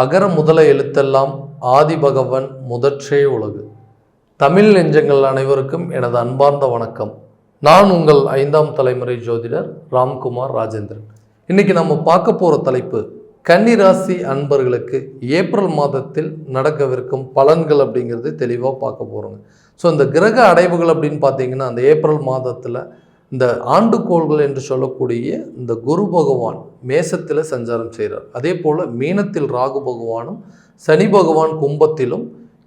அகர முதல எழுத்தெல்லாம் ஆதிபகவன் முதற்றே உலகு. தமிழ் நெஞ்சங்கள் அனைவருக்கும் எனது அன்பார்ந்த வணக்கம். நான் உங்கள் ஐந்தாம் தலைமுறை ஜோதிடர் ராம்குமார் ராஜேந்திரன். இன்னைக்கு நம்ம பார்க்க போகிற தலைப்பு கன்னிராசி அன்பர்களுக்கு ஏப்ரல் மாதத்தில் நடக்கவிருக்கும் பலன்கள் அப்படிங்கிறது தெளிவாக பார்க்க போகிறோங்க ஸோ இந்த கிரக அடைவுகள் அப்படின்னு பார்த்தீங்கன்னா அந்த ஏப்ரல் மாதத்தில் இந்த ஆண்டுகோள்கள் என்று சொல்லக்கூடிய இந்த குரு பகவான் மேசத்தில் சஞ்சாரம் செய்கிறார் அதே போல் மீனத்தில் ராகு பகவானும் சனி பகவான் கும்பத்திலும்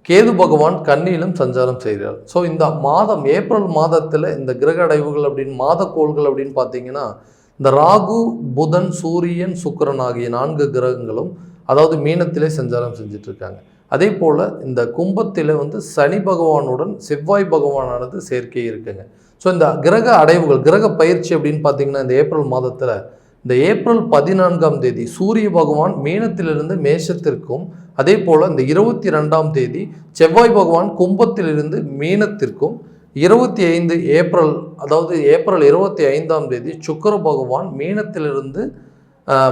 கேது பகவான் கன்னியிலும் சஞ்சாரம் செய்கிறார். ஸோ இந்த மாதம் ஏப்ரல் மாதத்தில் இந்த கிரக அடைவுகள் அப்படின்னு மாத கோள்கள் அப்படின்னு பார்த்தீங்கன்னா இந்த ராகு புதன் சூரியன் சுக்கிரன் ஆகிய நான்கு கிரகங்களும் அதாவது மீனத்திலே சஞ்சாரம் செஞ்சிட்ருக்காங்க. அதே போல் இந்த கும்பத்தில் வந்து சனி பகவானுடன் செவ்வாய் பகவானானது சேர்க்கை இருக்குங்க. ஸோ இந்த கிரக அடைவுகள் கிரக பயிற்சி அப்படின்னு பார்த்தீங்கன்னா இந்த ஏப்ரல் மாதத்தில் இந்த ஏப்ரல் பதினான்காம் தேதி சூரிய பகவான் மீனத்திலிருந்து மேஷத்திற்கும் அதே போல் இந்த இருபத்தி ரெண்டாம் தேதி செவ்வாய் பகவான் கும்பத்திலிருந்து மீனத்திற்கும் இருபத்தி ஐந்து ஏப்ரல் அதாவது ஏப்ரல் இருபத்தி ஐந்தாம் தேதி சுக்கர பகவான் மீனத்திலிருந்து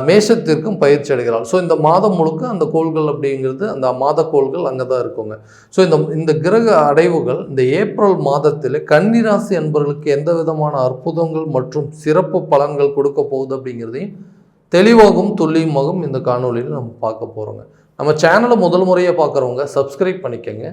மேஷத்திற்கும் பயிற்சி அடைகிறாள் ஸோ இந்த மாதம் முழுக்க அந்த கோள்கள் அப்படிங்கிறது அந்த மாத கோள்கள் அங்கே தான் இருக்குங்க. ஸோ இந்த இந்த கிரக அடைவுகள் இந்த ஏப்ரல் மாதத்தில் கன்னிராசி அன்பர்களுக்கு எந்த விதமான அற்புதங்கள் மற்றும் சிறப்பு பலன்கள் கொடுக்க போகுது அப்படிங்கிறதையும் தெளிவாகவும் துல்லியமாகவும் இந்த காணொலியில் நம்ம பார்க்க போகிறோங்க நம்ம சேனலை முதல் முறையாக பார்க்குறவங்க சப்ஸ்கிரைப் பண்ணிக்கங்க.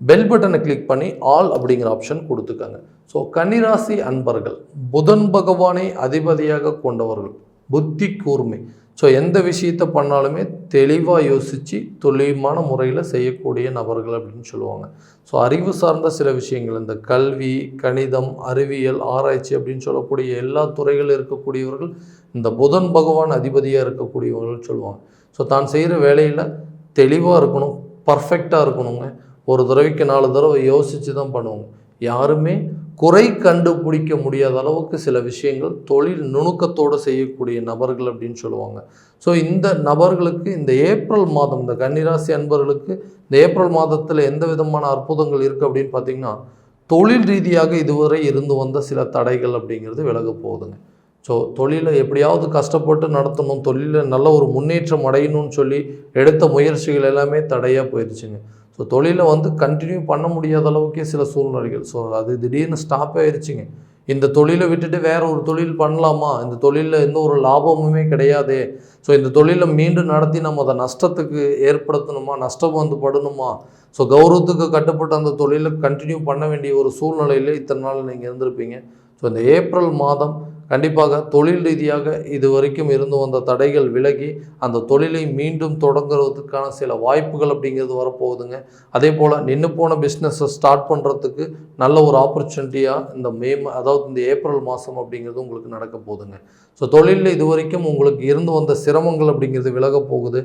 பெல் பட்டனை கிளிக் பண்ணி ஆல் அப்படிங்கிற ஆப்ஷன் கொடுத்துக்கோங்க. ஸோ கன்னிராசி அன்பர்கள் புதன் பகவானை அதிபதியாக கொண்டவர்கள். புத்தி கூர்மை. ஸோ எந்த விஷயத்தை பண்ணாலுமே தெளிவாக யோசித்து துல்லியமான முறையில் செய்யக்கூடிய நபர்கள் அப்படின்னு சொல்லுவாங்க. ஸோ அறிவு சார்ந்த சில விஷயங்கள் இந்த கல்வி கணிதம் அறிவியல் ஆராய்ச்சி அப்படின்னு சொல்லக்கூடிய எல்லா துறைகளில் இருக்கக்கூடியவர்கள் இந்த புதன் பகவான் அதிபதியாக இருக்கக்கூடியவர்கள் சொல்லுவாங்க. ஸோ தான் செய்கிற வேலையில் தெளிவாக இருக்கணும் பர்ஃபெக்டாக இருக்கணுங்க. ஒரு தடவைக்கு நாலு தடவை யோசித்து தான் பண்ணுவாங்க யாருமே குறை கண்டுபிடிக்க முடியாத அளவுக்கு சில விஷயங்கள் தொழில் நுணுக்கத்தோடு செய்யக்கூடிய நபர்கள் அப்படின்னு சொல்லுவாங்க. ஸோ இந்த நபர்களுக்கு இந்த ஏப்ரல் மாதம் இந்த கன்னிராசி அன்பர்களுக்கு இந்த ஏப்ரல் மாதத்தில் எந்த விதமான அற்புதங்கள் இருக்குது அப்படின்னு பார்த்தீங்கன்னா தொழில் ரீதியாக இதுவரை இருந்து வந்த சில தடைகள் அப்படிங்கிறது விலக போகுதுங்க. ஸோ தொழிலை எப்படியாவது கஷ்டப்பட்டு நடத்தணும் தொழிலில் நல்ல ஒரு முன்னேற்றம் அடையணும்னு சொல்லி எடுத்த முயற்சிகள் எல்லாமே தடையாக போயிடுச்சுங்க ஸோ தொழிலை வந்து கண்டினியூ பண்ண முடியாத அளவுக்கே சில சூழ்நிலைகள். ஸோ அது திடீர்னு ஸ்டாப் ஆயிடுச்சுங்க இந்த தொழிலை விட்டுட்டு வேற ஒரு தொழில் பண்ணலாமா? இந்த தொழிலில் எந்த ஒரு லாபமுமே கிடையாதே. ஸோ இந்த தொழிலை மீண்டும் நடத்தி நம்ம அதை நஷ்டத்துக்கு ஏற்படுத்தணுமா? நஷ்டம் வந்து படணுமா? ஸோ கௌரவத்துக்கு கட்டுப்பட்ட அந்த தொழிலை கண்டினியூ பண்ண வேண்டிய ஒரு சூழ்நிலையில் இத்தனை நாள் நீங்கள் இருந்திருப்பீங்க. ஸோ இந்த ஏப்ரல் மாதம் கண்டிப்பாக தொழில் ரீதியாக இது வரைக்கும் இருந்து வந்த தடைகள் விலகி அந்த தொழிலை மீண்டும் தொடங்குறதுக்கான சில வாய்ப்புகள் அப்படிங்கிறது வரப்போகுதுங்க. அதே போல் நின்று போன பிஸ்னஸை ஸ்டார்ட் பண்ணுறதுக்கு நல்ல ஒரு ஆப்பர்ச்சுனிட்டியாக இந்த மே அதாவது இந்த ஏப்ரல் மாதம் அப்படிங்கிறது உங்களுக்கு நடக்க போகுதுங்க. ஸோ தொழிலில் இது வரைக்கும் உங்களுக்கு இருந்து வந்த சிரமங்கள் அப்படிங்கிறது விலக போகுது.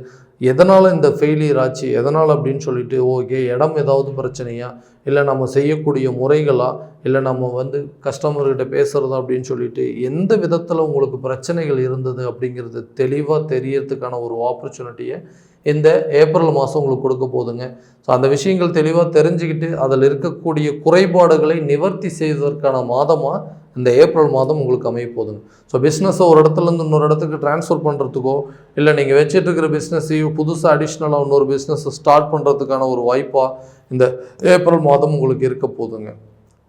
எதனால் இந்த ஃபெயிலியர் ஆச்சு? எதனால் அப்படின்னு சொல்லிட்டு ஓகே இடம் ஏதாவது பிரச்சனையா? இல்லை நம்ம செய்யக்கூடிய முறைகளா? இல்லை நம்ம வந்து கஸ்டமர்கிட்ட பேசுகிறதா அப்படின்னு சொல்லிட்டு எந்த எந்த விதத்தில் உங்களுக்கு பிரச்சனைகள் இருந்தது அப்படிங்கிறது தெளிவாக தெரியறதுக்கான ஒரு ஆப்பர்ச்சுனிட்டியை இந்த ஏப்ரல் மாதம் உங்களுக்கு கொடுக்க போகுதுங்க ஸோ அந்த விஷயங்கள் தெளிவாக தெரிஞ்சுக்கிட்டு அதில் இருக்கக்கூடிய குறைபாடுகளை நிவர்த்தி செய்வதற்கான மாதமாக இந்த ஏப்ரல் மாதம் உங்களுக்கு அமைய போதுங்க. ஸோ பிஸ்னஸை ஒரு இடத்துலேருந்து இன்னொரு இடத்துக்கு டிரான்ஸ்ஃபர் பண்ணுறதுக்கோ இல்லை நீங்கள் வச்சுட்டு இருக்கிற பிஸ்னஸையும் புதுசாக அடிஷ்னலாக இன்னொரு பிஸ்னஸை ஸ்டார்ட் பண்ணுறதுக்கான ஒரு வாய்ப்பாக இந்த ஏப்ரல் மாதம் உங்களுக்கு இருக்க போதுங்க.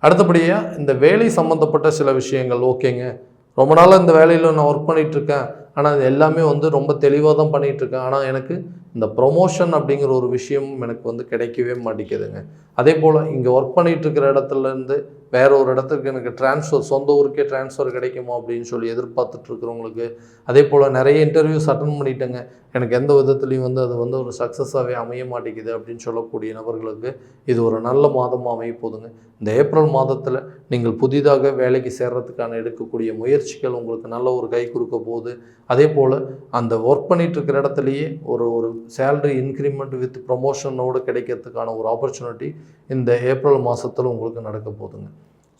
அடுத்தபடியாக இந்த வேலை சம்மந்தப்பட்ட சில விஷயங்கள் ஓகேங்க. ரொம்ப நாளாக இந்த வேலையில் நான் ஒர்க் பண்ணிகிட்ருக்கேன் ஆனால் அது எல்லாமே வந்து ரொம்ப தெளிவாக தான் பண்ணிகிட்ருக்கேன் இருக்கேன். ஆனால் எனக்கு இந்த ப்ரொமோஷன் அப்படிங்கிற ஒரு விஷயம் எனக்கு வந்து கிடைக்கவே மாட்டேங்குதுங்க. அதே போல் இங்கே ஒர்க் பண்ணிகிட்ருக்கிற இருக்கிற வேற ஒரு இடத்துக்கு எனக்கு ட்ரான்ஸ்ஃபர் சொந்த ஊருக்கே ட்ரான்ஸ்ஃபர் கிடைக்குமா அப்படின்னு சொல்லி எதிர்பார்த்துட்டு இருக்கிறவங்களுக்கு அதே போல் நிறைய இன்டர்வியூஸ் அட்டன் பண்ணிட்டேங்க. எனக்கு எந்த விதத்துலையும் வந்து அது வந்து ஒரு சக்ஸஸாகவே அமைய மாட்டேங்குது அப்படின்னு சொல்லக்கூடிய நபர்களுக்கு இது ஒரு நல்ல மாதமாக அமைய போதுங்க இந்த ஏப்ரல் மாதத்தில் நீங்கள் புதிதாக வேலைக்கு சேர்றதுக்கான எடுக்கக்கூடிய முயற்சிகள் உங்களுக்கு நல்ல ஒரு கை கொடுக்க போகுது. அதே போல் அந்த ஒர்க் பண்ணிகிட்டு இருக்கிற இடத்துலையே ஒரு ஒரு சேலரி இன்க்ரிமெண்ட் வித் ப்ரொமோஷனோடு கிடைக்கிறதுக்கான ஒரு ஆப்பர்ச்சுனிட்டி இந்த ஏப்ரல் மாதத்தில் உங்களுக்கு நடக்க போகுதுங்க.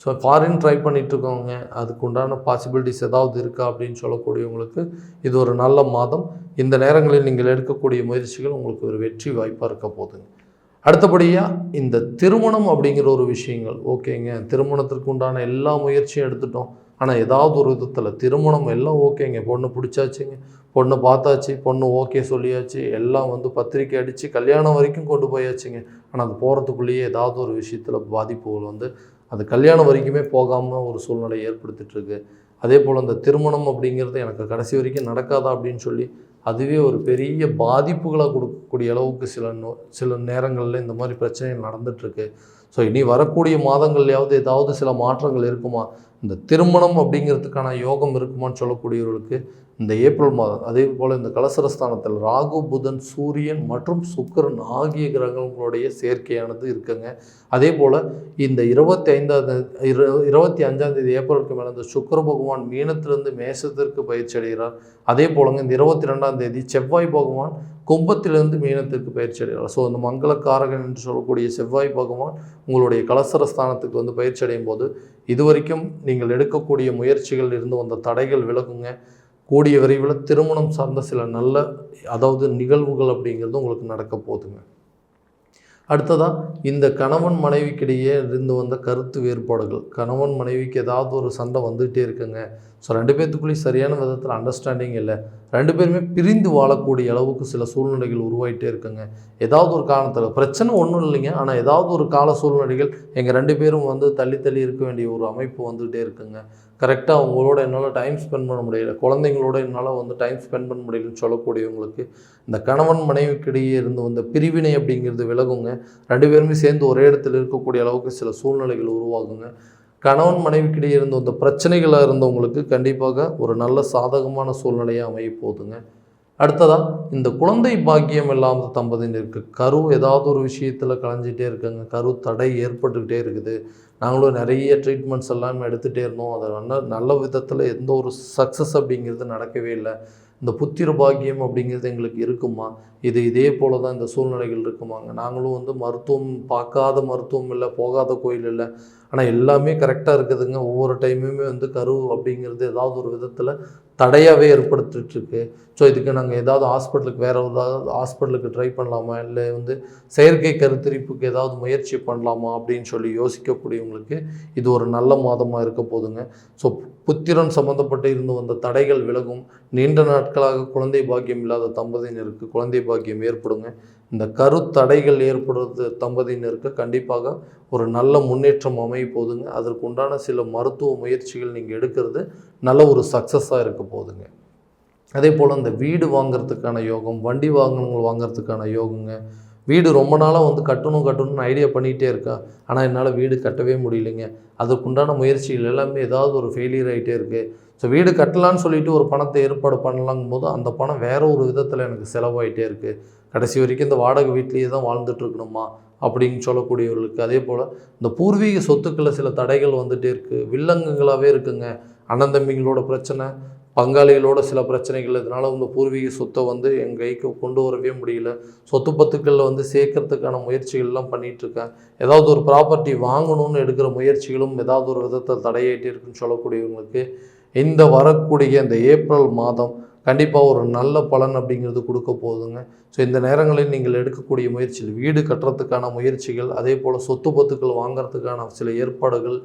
ஸோ ஃபாரின் ட்ரை பண்ணிட்டு அதுக்கு உண்டான பாசிபிலிட்டிஸ் ஏதாவது இருக்கா அப்படின்னு சொல்லக்கூடியவங்களுக்கு இது ஒரு நல்ல மாதம். இந்த நேரங்களில் நீங்கள் எடுக்கக்கூடிய முயற்சிகள் உங்களுக்கு ஒரு வெற்றி வாய்ப்பாக இருக்க போகுதுங்க. அடுத்தபடியாக இந்த திருமணம் அப்படிங்கிற ஒரு விஷயங்கள் ஓகேங்க. திருமணத்திற்கு உண்டான எல்லா முயற்சியும் எடுத்துட்டோம். ஆனால் ஏதாவது ஒரு விதத்தில் திருமணம் எல்லாம் ஓகேங்க. பொண்ணு பிடிச்சாச்சுங்க. பொண்ணு பார்த்தாச்சு பொண்ணு ஓகே சொல்லியாச்சு. எல்லாம் வந்து பத்திரிக்கை அடித்து கல்யாணம் வரைக்கும் கொண்டு போயாச்சுங்க. ஆனால் அது போகிறதுக்குள்ளேயே ஏதாவது ஒரு விஷயத்தில் பாதிப்புகள் வந்து அது கல்யாணம் வரைக்குமே போகாமல் ஒரு சூழ்நிலை ஏற்படுத்திட்டுருக்கு. அதே போல் அந்த திருமணம் அப்படிங்கிறது எனக்கு கடைசி வரைக்கும் நடக்காதா அப்படின்னு சொல்லி அதுவே ஒரு பெரிய பாதிப்புகளை கொடுக்கக்கூடிய அளவுக்கு சில நோ சில நேரங்களில் இந்த மாதிரி பிரச்சனைகள் நடந்துகிட்ருக்கு ஸோ இனி வரக்கூடிய மாதங்கள்லையாவது ஏதாவது சில மாற்றங்கள் இருக்குமா? இந்த திருமணம் அப்படிங்கிறதுக்கான யோகம் இருக்குமான்னு சொல்லக்கூடியவர்களுக்கு இந்த ஏப்ரல் மாதம் அதே போல் இந்த கலசரஸ்தானத்தில் ராகு புதன் சூரியன் மற்றும் சுக்கிரன் ஆகிய கிரகங்களுடைய சேர்க்கையானது இருக்குங்க. அதே போல் இந்த இருபத்தி ஐந்தாவது இரு இருபத்தி அஞ்சாம் தேதி ஏப்ரலுக்கு மேலே இந்த சுக்கர பகவான் மீனத்திலிருந்து மேசத்திற்கு பயிற்சி அடைகிறார். அதே போலங்க இந்த இருபத்தி ரெண்டாம் தேதி செவ்வாய் பகவான் கும்பத்திலிருந்து மீனத்திற்கு பயிற்சி அடைகிறார். ஸோ அந்த மங்களக்காரகன் என்று சொல்லக்கூடிய செவ்வாய் பகவான் உங்களுடைய கலசர ஸ்தானத்துக்கு வந்து பயிற்சி அடையும் போது இதுவரைக்கும் நீங்கள் எடுக்கக்கூடிய முயற்சிகள் இருந்து வந்த தடைகள் விலகுங்க. கூடிய விரைவில் திருமணம் சார்ந்த சில நல்ல அதாவது நிகழ்வுகள் அப்படிங்கிறது உங்களுக்கு நடக்க போகுதுங்க. அடுத்ததாக இந்த கணவன் மனைவிக்கிடையே இருந்து வந்த கருத்து வேறுபாடுகள். கணவன் மனைவிக்கு ஏதாவது ஒரு சண்டை வந்துகிட்டே இருக்குங்க. ஸோ ரெண்டு பேர்த்துக்குள்ளேயும் சரியான விதத்தில் அண்டர்ஸ்டாண்டிங் இல்லை. ரெண்டு பேருமே பிரிந்து வாழக்கூடிய அளவுக்கு சில சூழ்நிலைகள் உருவாகிட்டே இருக்குங்க. ஏதாவது ஒரு காரணத்தில் பிரச்சனை ஒன்றும் இல்லைங்க. ஆனால் ஏதாவது ஒரு கால சூழ்நிலைகள் எங்கள் ரெண்டு பேரும் வந்து தள்ளி தள்ளி இருக்க வேண்டிய ஒரு அமைப்பு வந்துகிட்டே இருக்குங்க. கரெக்டாக அவங்களோட என்னால் டைம் ஸ்பெண்ட் பண்ண முடியல. குழந்தைங்களோட என்னால் வந்து டைம் ஸ்பெண்ட் பண்ண முடியலன்னு சொல்லக்கூடியவங்களுக்கு இந்த கணவன் மனைவிக்கிடையே இருந்து வந்த பிரிவினை அப்படிங்கிறது விலகுங்க. ரெண்டு பேருமே சேர்ந்து ஒரே இடத்துல இருக்கக்கூடிய அளவுக்கு சில சூழ்நிலைகள் உருவாகுங்க. கணவன் மனைவிக்கிடையே இருந்து வந்த பிரச்சனைகளாக இருந்தவங்களுக்கு கண்டிப்பாக ஒரு நல்ல சாதகமான சூழ்நிலையாக அமைய போகுதுங்க. அடுத்ததாக இந்த குழந்தை பாக்கியம் இல்லாமல் தம்பதியினருக்கு கரு ஏதாவது ஒரு விஷயத்தில் கலைஞ்சிட்டே இருக்குங்க. கரு தடை ஏற்பட்டுக்கிட்டே இருக்குது. நாங்களும் நிறைய ட்ரீட்மெண்ட்ஸ் எல்லாமே எடுத்துகிட்டே இருந்தோம். அதை நல்ல நல்ல விதத்தில் எந்த ஒரு சக்ஸஸ் அப்படிங்கிறது நடக்கவே இல்லை. இந்த புத்திர பாக்கியம் அப்படிங்கிறது எங்களுக்கு இருக்குமா? இது இதே போல தான் இந்த சூழ்நிலைகள் இருக்குமாங்க. நாங்களும் வந்து மருத்துவம் பார்க்காத மருத்துவம் இல்லை போகாத கோயில் இல்லை. ஆனால் எல்லாமே கரெக்டாக இருக்குதுங்க. ஒவ்வொரு டைமுமே வந்து கரு அப்படிங்கிறது ஏதாவது ஒரு விதத்தில் தடையாகவே ஏற்படுத்திட்டுருக்கு. ஸோ இதுக்கு நாங்கள் ஏதாவது ஹாஸ்பிட்டலுக்கு வேறு ஏதாவது ஹாஸ்பிட்டலுக்கு ட்ரை பண்ணலாமா? இல்லை வந்து செயற்கை கருத்தரிப்புக்கு ஏதாவது முயற்சி பண்ணலாமா? அப்படின்னு சொல்லி யோசிக்கக்கூடியவங்களுக்கு இது ஒரு நல்ல மாதமாக இருக்க போதுங்க. ஸோ புத்திரன் சம்மந்தப்பட்டு இருந்து வந்த தடைகள் விலகும். நீண்ட நாட்களாக குழந்தை பாக்கியம் இல்லாத தம்பதியினருக்கு குழந்தை பாக்கியம் ஏற்படுங்க. இந்த கருத்தடைகள் ஏற்படுறது தம்பதியினருக்கு கண்டிப்பாக ஒரு நல்ல முன்னேற்றம் அமைய போதுங்க அதற்கு உண்டான சில மருத்துவ முயற்சிகள் நீங்கள் எடுக்கிறது நல்ல ஒரு சக்ஸஸாக இருக்க போகுதுங்க. அதே போல் இந்த வீடு வாங்குறதுக்கான யோகம் வண்டி வாகனங்கள் வாங்கிறதுக்கான யோகங்க. வீடு ரொம்ப நாளாக வந்து கட்டணும் கட்டணும்னு ஐடியா பண்ணிகிட்டே இருக்கேன் ஆனால் என்னால் வீடு கட்டவே முடியலைங்க. அதற்குண்டான முயற்சிகள் எல்லாமே ஏதாவது ஒரு ஃபெயிலியர் ஆகிட்டே இருக்குது ஸோ வீடு கட்டலான்னு சொல்லிட்டு ஒரு பணத்தை ஏற்பாடு பண்ணலாங்கும் போது அந்த பணம் வேற ஒரு விதத்தில் எனக்கு செலவாயிட்டே இருக்குது கடைசி வரைக்கும் இந்த வாடகை வீட்லேயே தான் வாழ்ந்துட்டுருக்கணுமா அப்படின்னு சொல்லக்கூடியவர்களுக்கு அதே போல் இந்த பூர்வீக சொத்துக்களில் சில தடைகள் வந்துகிட்டே இருக்குது வில்லங்கங்களாகவே இருக்குங்க. அண்ணன் தம்பிங்களோட பிரச்சனை பங்காளிகளோட சில பிரச்சனைகள். இதனால் இந்த பூர்வீக சொத்தை வந்து எங்கள் கைக்கு கொண்டு வரவே முடியல. சொத்து பத்துக்களில் வந்து சேர்க்கறதுக்கான முயற்சிகள்லாம் பண்ணிகிட்ருக்கேன் ஏதாவது ஒரு ப்ராப்பர்ட்டி வாங்கணும்னு எடுக்கிற முயற்சிகளும் ஏதாவது ஒரு விதத்தில் தடையாகிட்டே இருக்குன்னு சொல்லக்கூடியவங்களுக்கு இந்த வரக்கூடிய இந்த ஏப்ரல் மாதம் கண்டிப்பாக ஒரு நல்ல பலன் அப்படிங்கிறது கொடுக்க போகுதுங்க. ஸோ இந்த நேரங்களில் நீங்கள் எடுக்கக்கூடிய முயற்சிகள் வீடு கட்டுறதுக்கான முயற்சிகள் அதே போல் சொத்து பத்துக்கள் வாங்கிறதுக்கான சில ஏற்பாடுகள்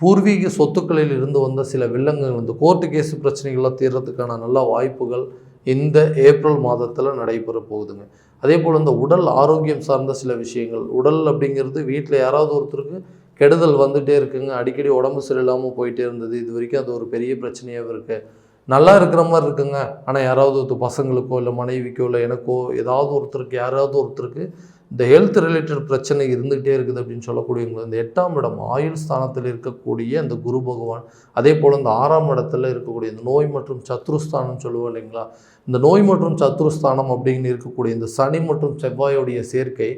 பூர்வீக சொத்துக்களில் இருந்து வந்த சில வில்லங்கங்கள் இந்த கோர்ட்டு கேஸ் பிரச்சனைகள்லாம் தீர்றதுக்கான நல்ல வாய்ப்புகள் இந்த ஏப்ரல் மாதத்தில் நடைபெற போகுதுங்க. அதே போல் இந்த உடல் ஆரோக்கியம் சார்ந்த சில விஷயங்கள் உடல் அப்படிங்கிறது வீட்டில் யாராவது ஒருத்தருக்கு கெடுதல் வந்துகிட்டே இருக்குங்க. அடிக்கடி உடம்பு சரியில்லாமல் போயிட்டே இருந்தது. இது வரைக்கும் அது ஒரு பெரிய பிரச்சனையாகவும் இருக்குது நல்லா இருக்கிற மாதிரி இருக்குங்க. ஆனால் யாராவது ஒருத்தர் பசங்களுக்கோ இல்லை மனைவிக்கோ இல்லை எனக்கோ ஏதாவது ஒருத்தருக்கு யாராவது ஒருத்தருக்கு இந்த ஹெல்த் ரிலேட்டட் பிரச்சனை இருந்துகிட்டே இருக்குது அப்படின்னு சொல்லக்கூடியவங்க இந்த எட்டாம் இடம் ஆயுள் ஸ்தானத்தில் இருக்கக்கூடிய அந்த குரு பகவான் அதே போல் இந்த ஆறாம் இடத்துல இருக்கக்கூடிய இந்த நோய் மற்றும் சத்ருஸ்தானம் சொல்லுவோம் இல்லைங்களா? இந்த நோய் மற்றும் சத்ருஸ்தானம் அப்படின்னு இருக்கக்கூடிய இந்த சனி மற்றும் செவ்வாயோடைய சேர்க்கை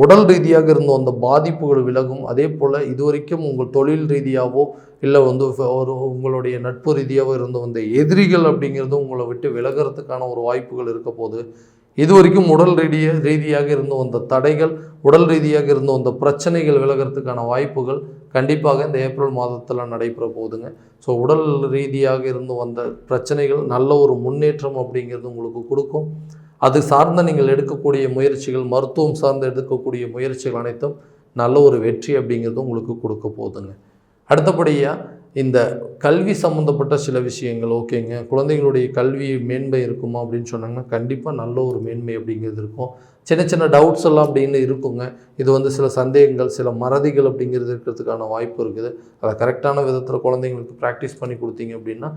உடல் ரீதியாக இருந்த அந்த பாதிப்புகள் விலகும். அதே போல் இதுவரைக்கும் உங்கள் தொழில் ரீதியாகவோ இல்லை வந்து ஒரு உங்களுடைய நட்பு ரீதியாகவோ இருந்த வந்த எதிரிகள் அப்படிங்கிறது உங்களை விட்டு விலகிறதுக்கான ஒரு வாய்ப்புகள் இருக்க போது இது வரைக்கும் உடல் ரீதிய ரீதியாக இருந்து வந்த தடைகள் உடல் ரீதியாக இருந்து வந்த பிரச்சனைகள் விலகிறதுக்கான வாய்ப்புகள் கண்டிப்பாக இந்த ஏப்ரல் மாதத்தில் நடைபெற போகுதுங்க. ஸோ உடல் ரீதியாக இருந்து வந்த பிரச்சனைகள் நல்ல ஒரு முன்னேற்றம் அப்படிங்கிறது உங்களுக்கு கொடுக்கும். அது சார்ந்த நீங்கள் எடுக்கக்கூடிய முயற்சிகள் மருத்துவம் சார்ந்து எடுக்கக்கூடிய முயற்சிகள் அனைத்தும் நல்ல ஒரு வெற்றி அப்படிங்கிறது உங்களுக்கு கொடுக்க போகுதுங்க. அடுத்தபடியாக இந்த கல்வி சம்மந்தப்பட்ட சில விஷயங்கள் ஓகேங்க. குழந்தைங்களுடைய கல்வி மேன்மை இருக்குமா அப்படின்னு சொன்னாங்கன்னா கண்டிப்பாக நல்ல ஒரு மேன்மை அப்படிங்கிறது இருக்கும். சின்ன சின்ன டவுட்ஸ் எல்லாம் அப்படின்னு இருக்குங்க. இது வந்து சில சந்தேகங்கள் சில மறதிகள் அப்படிங்கிறது இருக்கிறதுக்கான வாய்ப்பு இருக்குது. அதை கரெக்டான விதத்தில் குழந்தைங்களுக்கு ப்ராக்டிஸ் பண்ணி கொடுத்தீங்க அப்படின்னா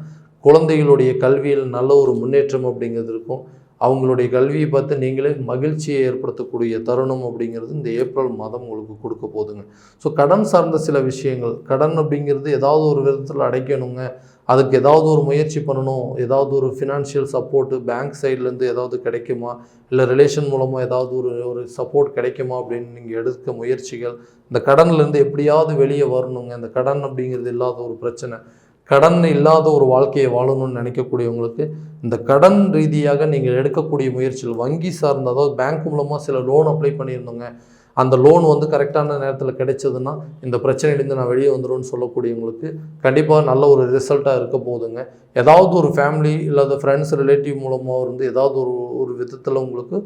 குழந்தைகளுடைய கல்வியில் நல்ல ஒரு முன்னேற்றம் அப்படிங்கிறது இருக்கும். அவங்களுடைய கல்வியை பார்த்து நீங்களே மகிழ்ச்சியை ஏற்படுத்தக்கூடிய தருணம் அப்படிங்கிறது இந்த ஏப்ரல் மாதம் உங்களுக்கு கொடுக்க போகுதுங்க ஸோ கடன் சார்ந்த சில விஷயங்கள் கடன் அப்படிங்கிறது ஏதாவது ஒரு விதத்தில் அடைக்கணுங்க. அதுக்கு ஏதாவது ஒரு முயற்சி பண்ணணும். ஏதாவது ஒரு ஃபினான்ஷியல் சப்போர்ட்டு பேங்க் சைட்லேருந்து ஏதாவது கிடைக்குமா? இல்லை ரிலேஷன் மூலமாக ஏதாவது ஒரு ஒரு சப்போர்ட் கிடைக்குமா அப்படின்னு நீங்கள் எடுக்க முயற்சிகள். இந்த கடன்லேருந்து எப்படியாவது வெளியே வரணுங்க. இந்த கடன் அப்படிங்கிறது இல்லாத ஒரு பிரச்சனை. கடன் இல்லாத ஒரு வாழ்க்கையை வாழணும்னு நினைக்கக்கூடியவங்களுக்கு இந்த கடன் ரீதியாக நீங்கள் எடுக்கக்கூடிய முயற்சிகள் வங்கி சார்ந்த அதாவது பேங்க் மூலமாக சில லோன் அப்ளை பண்ணியிருந்தோங்க. அந்த லோன் வந்து கரெக்டான நேரத்தில் கிடைச்சதுன்னா இந்த பிரச்சனையிலேருந்து நான் வெளியே வந்துடும்னு சொல்லக்கூடியவங்களுக்கு கண்டிப்பாக நல்ல ஒரு ரிசல்ட்டாக இருக்க போகுதுங்க. ஏதாவது ஒரு ஃபேமிலி இல்லாத ஃப்ரெண்ட்ஸ் ரிலேட்டிவ் மூலமாக இருந்து ஏதாவது ஒரு ஒரு விதத்தில் உங்களுக்கு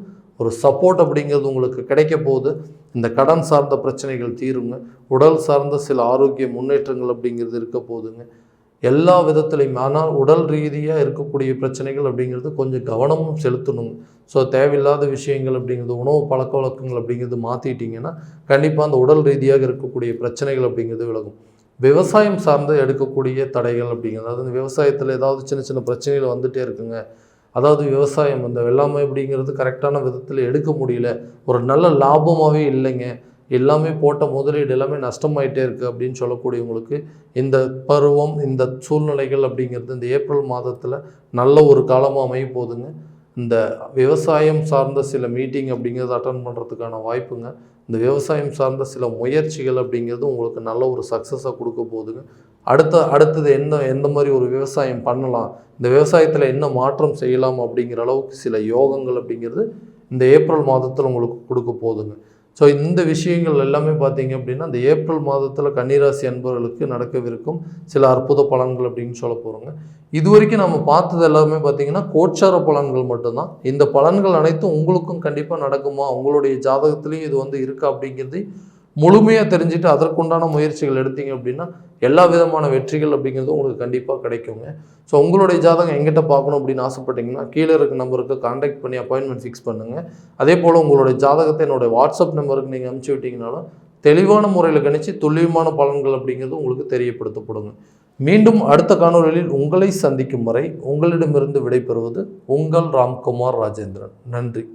ஒரு சப்போர்ட் அப்படிங்கிறது உங்களுக்கு கிடைக்க போகுது. இந்த கடன் சார்ந்த பிரச்சனைகள் தீருங்க. உடல் சார்ந்த சில ஆரோக்கிய முன்னேற்றங்கள் அப்படிங்கிறது இருக்க போகுதுங்க. எல்லா விதத்துலையும். ஆனால் உடல் ரீதியாக இருக்கக்கூடிய பிரச்சனைகள் அப்படிங்கிறது கொஞ்சம் கவனமும் செலுத்தணும். ஸோ தேவையில்லாத விஷயங்கள் அப்படிங்கிறது உணவு பழக்க வழக்கங்கள் அப்படிங்கிறது மாற்றிட்டிங்கன்னா கண்டிப்பாக அந்த உடல் ரீதியாக இருக்கக்கூடிய பிரச்சனைகள் அப்படிங்கிறது விலகும். விவசாயம் சார்ந்து எடுக்கக்கூடிய தடைகள் அப்படிங்கிறது அதாவது விவசாயத்தில் ஏதாவது சின்ன சின்ன பிரச்சனைகள் வந்துகிட்டே இருக்குங்க. அதாவது விவசாயம் அந்த வெள்ளாமை அப்படிங்கிறது கரெக்டான விதத்தில் எடுக்க முடியல. ஒரு நல்ல லாபமாகவே இல்லைங்க. எல்லாமே போட்ட முதலீடு எல்லாமே நஷ்டமாயிட்டே இருக்குது அப்படின்னு சொல்லக்கூடியவங்களுக்கு இந்த பருவம் இந்த சூழ்நிலைகள் அப்படிங்கிறது இந்த ஏப்ரல் மாதத்தில் நல்ல ஒரு காலமாக அமைய போதுங்க இந்த விவசாயம் சார்ந்த சில மீட்டிங் அப்படிங்கிறது அட்டன் பண்ணுறதுக்கான வாய்ப்புங்க. இந்த விவசாயம் சார்ந்த சில முயற்சிகள் அப்படிங்கிறது உங்களுக்கு நல்ல ஒரு சக்ஸஸாக கொடுக்க போகுதுங்க. அடுத்த அடுத்தது என்ன எந்த மாதிரி ஒரு விவசாயம் பண்ணலாம் இந்த விவசாயத்தில் என்ன மாற்றம் செய்யலாம் அப்படிங்கிற அளவுக்கு சில யோகங்கள் அப்படிங்கிறது இந்த ஏப்ரல் மாதத்தில் உங்களுக்கு கொடுக்க போகுதுங்க. ஸோ இந்த விஷயங்கள் எல்லாமே பார்த்தீங்க அப்படின்னா இந்த ஏப்ரல் மாதத்தில் கன்னிராசி அன்பர்களுக்கு நடக்கவிருக்கும் சில அற்புத பலன்கள் அப்படின்னு சொல்ல போகிறோங்க இது வரைக்கும் நம்ம பார்த்தது எல்லாமே பார்த்தீங்கன்னா கோச்சார பலன்கள் மட்டும்தான். இந்த பலன்கள் அனைத்தும் உங்களுக்கும் கண்டிப்பாக நடக்குமா? உங்களுடைய ஜாதகத்துலேயும் இது வந்து இருக்கா அப்படிங்கிறது முழுமையாக தெரிஞ்சுட்டு அதற்குண்டான முயற்சிகள் எடுத்தீங்க அப்படின்னா எல்லா விதமான வெற்றிகள் அப்படிங்கிறது உங்களுக்கு கண்டிப்பாக கிடைக்குங்க. ஸோ உங்களுடைய ஜாதகம் எங்கிட்ட பார்க்கணும் அப்படின்னு ஆசைப்பட்டீங்கன்னா கீழே இருக்க நம்பருக்கு காண்டாக்ட் பண்ணி அப்பாயின்மெண்ட் ஃபிக்ஸ் பண்ணுங்கள் அதே போல் உங்களுடைய ஜாதகத்தை என்னுடைய வாட்ஸ்அப் நம்பருக்கு நீங்கள் அனுப்பிச்சி விட்டீங்கனாலும் தெளிவான முறையில் கணிச்சு துல்லியமான பலன்கள் அப்படிங்கிறது உங்களுக்கு தெரியப்படுத்தப்படுங்க. மீண்டும் அடுத்த காணொலியில் உங்களை சந்திக்கும் வரை உங்களிடமிருந்து விடைபெறுவது உங்கள் ராம்குமார் ராஜேந்திரன். நன்றி.